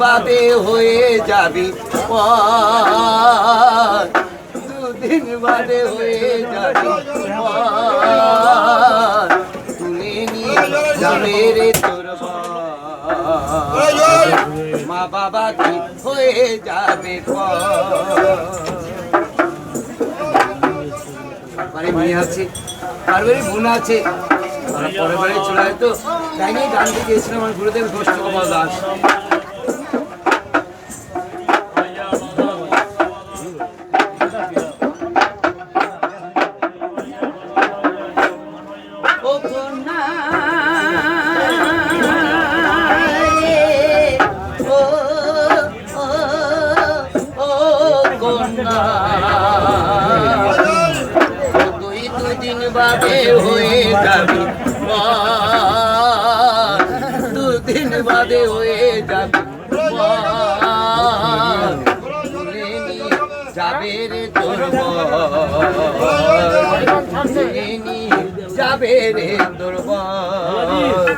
বাদে হয়ে যাবি দুদিন বাদে হয়ে যাবি তুলে নিয়ে যাবে রে তোর মা বাবা কি হয়ে যাবে আছে আর বাড়ি আছে পরে চলে তো। আমার গুরুদেব কমল দাস। যাবি দুদিন বাদে হয়ে যাবি যাবে রে তোর। যাবে রে তোর বর।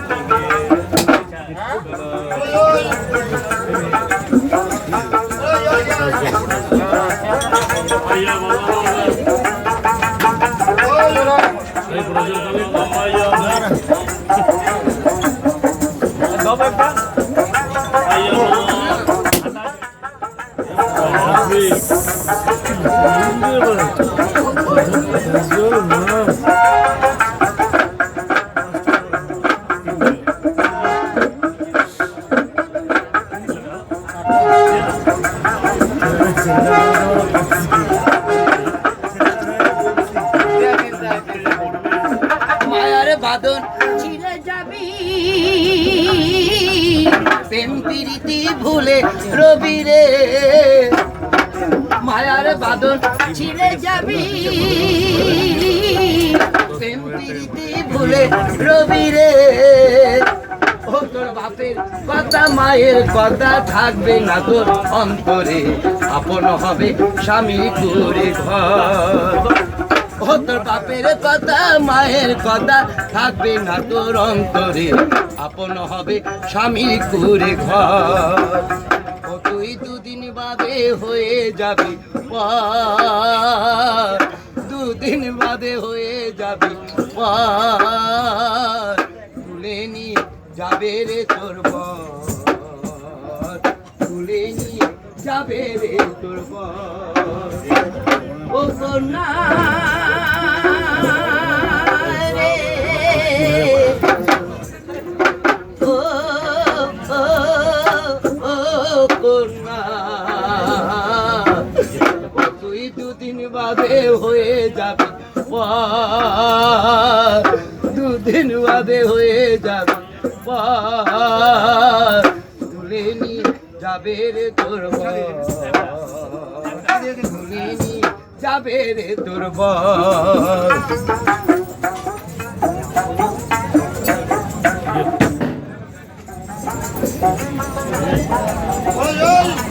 বাদন ছিঁড়ে যাবি প্রেম প্রীতি ভুলে রবি রে। ভুলে রবি রে। কথা, মায়ের কথা থাকবে না তোর অন্তরে। আপন হবে স্বামী করে ঘর। ও বাপের কথা, মায়ের কথা থাকবে না তোর অন্তরে। আপন হবে স্বামী করে ঘর। ও তুই দুদিন বাদে হয়ে যাবি পর। দুদিন বাদে হয়ে যাবি পর। তুলে নিয়ে যাবে রে তোর বর তুলে নিয়ে যাবে রে তোর ও কন্যা রে। বাদে হয়ে যাবি। দুদিন বাদে হয়ে যাবি। তুলে নিয়ে যাবে রে তোর তুলে যাবে রে তোর বর। দিদির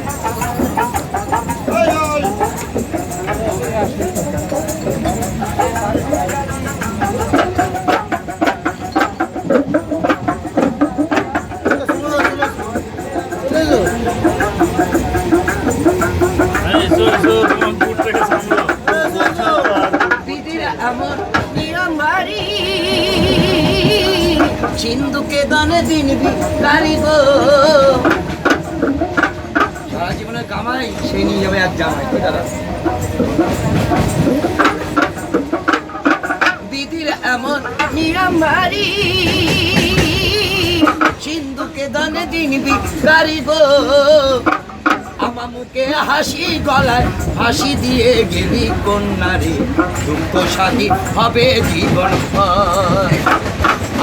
সিন্ধুকে দানে দিন ভিকারি গো। সারা জীবনের কামাই সে নিয়ে যাবে এক জামাই কি দাদা দিদির এমন বাড়ি সিন্ধুকে দানে দিন ভিকারি গো। আমার মুখে হাসি গলায় হাসি দিয়ে গেলি কন্যারে দুঃখ সাথী হবে জীবন।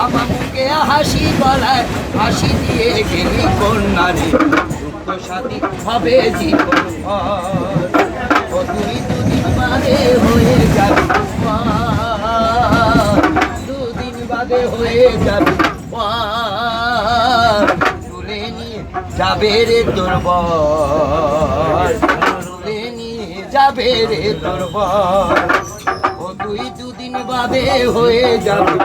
আমার মুখে হাসি গলায় হাসি দিয়ে গেলি কন্যারে দুঃখ সাথী হবে জীবন ভর। দুদিন বাদে হয়ে যাবি। দুদিন বাদে হয়ে যাবি। তুলে নিয়ে যাবে রে তোর বর তুলে নিয়ে যাবে রে ও তুই দুদিন বাদে হয়ে যাবি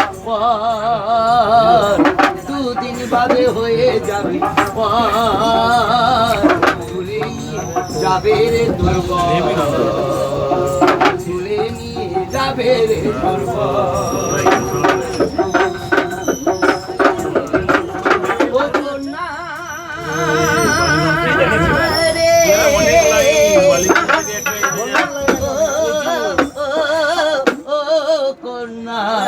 দুদিন বাদে হয়ে যাবি পর। তুলে নিয়ে যাবে রে দুর্গ। তুলে নিয়ে যাবে রে দুর্বল